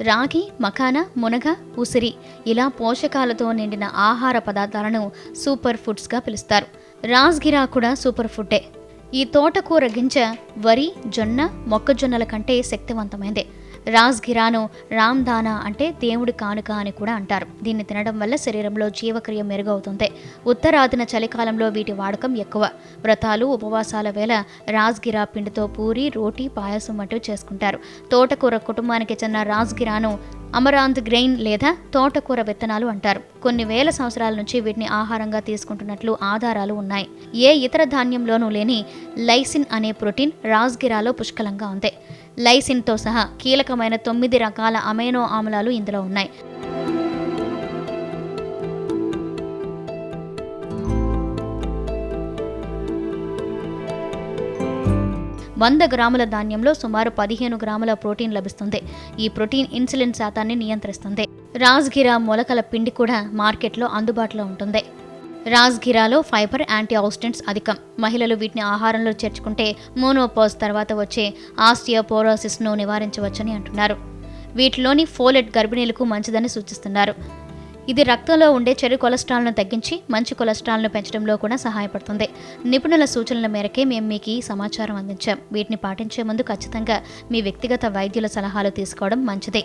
రాగి మఖాన మునగ ఉసిరి ఇలా పోషకాలతో నిండిన ఆహార పదార్థాలను సూపర్ ఫుడ్స్గా పిలుస్తారు. రాజ్గిరా కూడా సూపర్ ఫుడ్డే. ఈ తోటకూర గింజ వరి జొన్న మొక్కజొన్నల కంటే శక్తివంతమైందే. రాజ్గిరాను రామ్దానా అంటే దేవుడి కానుక అని కూడా అంటారు. దీన్ని తినడం వల్ల శరీరంలో జీవక్రియ మెరుగవుతుంది ఉత్తరాదిన చలికాలంలో వీటి వాడకం ఎక్కువ. వ్రతాలు ఉపవాసాల వేళ రాజ్గిరా పిండితో పూరి రోటీ పాయసం వంటివి చేసుకుంటారు. తోటకూర కుటుంబానికి చెందిన రాజ్గిరాను అమరాంత్ గ్రెయిన్ లేదా తోటకూర విత్తనాలు అంటారు. కొన్ని వేల సంవత్సరాల నుంచి వీటిని ఆహారంగా తీసుకుంటున్నట్లు ఆధారాలు ఉన్నాయి. ఏ ఇతర ధాన్యంలోనూ లేని లైసిన్ అనే ప్రోటీన్ రాజ్గిరాలో పుష్కలంగా ఉంది లైసిన్తో సహా కీలకమైన తొమ్మిది రకాల అమైనో ఆమ్లాలు ఇందులో ఉన్నాయి. వంద గ్రాముల ధాన్యంలో సుమారు పదిహేను గ్రాముల ప్రోటీన్ లభిస్తుంది. ఈ ప్రోటీన్ ఇన్సులిన్ శాతాన్ని నియంత్రిస్తుంది. రాజ్గిరా మొలకల పిండి కూడా మార్కెట్లో అందుబాటులో ఉంటుంది. రాజ్గిరాలో ఫైబర్ యాంటీ ఆక్సిడెంట్స్ అధికం. మహిళలు వీటిని ఆహారంలో చేర్చుకుంటే మోనోపాజ్ తర్వాత వచ్చే ఆస్టియోపోరోసిస్ను నివారించవచ్చని అంటున్నారు. వీటిలోని ఫోలెట్ గర్భిణీలకు మంచిదని సూచిస్తున్నారు. ఇది రక్తంలో ఉండే చెడు కొలెస్ట్రాల్ను తగ్గించి మంచి కొలెస్ట్రాల్ను పెంచడంలో కూడా సహాయపడుతుంది. నిపుణుల సూచనల మేరకే మేము మీకు ఈ సమాచారం అందించాం. వీటిని పాటించే ముందు ఖచ్చితంగా మీ వ్యక్తిగత వైద్యుల సలహాలు తీసుకోవడం మంచిదే.